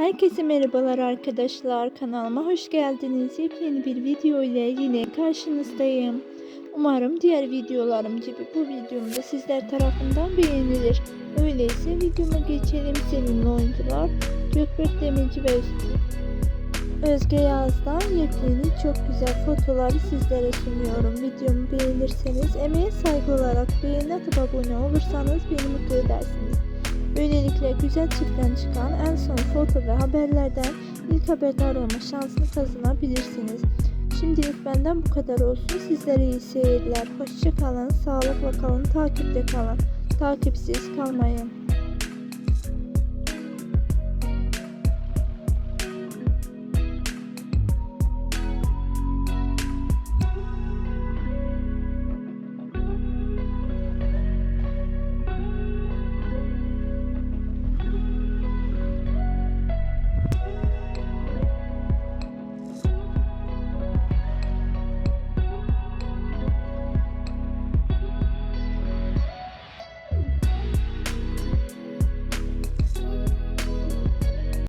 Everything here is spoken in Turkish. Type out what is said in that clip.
Herkese merhabalar arkadaşlar. Kanalıma hoş geldiniz. Yepyeni bir video ile yine karşınızdayım. Umarım diğer videolarım gibi bu videom da sizler tarafından beğenilir. Öyleyse videoma geçelim. Sevimli oyuncular Gökberk Demirci ve Özge Yaz'dan yepyeni çok güzel fotoları sizlere sunuyorum. Videomu beğenirseniz emeğe saygı olarak beğeni atıp abone olursanız beni mutlu edersiniz. Böylelikle güzel çiftten çıkan en son foto ve haberlerden ilk haberdar olma şansını kazanabilirsiniz. Şimdilik benden bu kadar olsun. Sizlere iyi seyirler. Hoşça kalın, sağlıkla kalın, takipte kalın. Takipsiz kalmayın.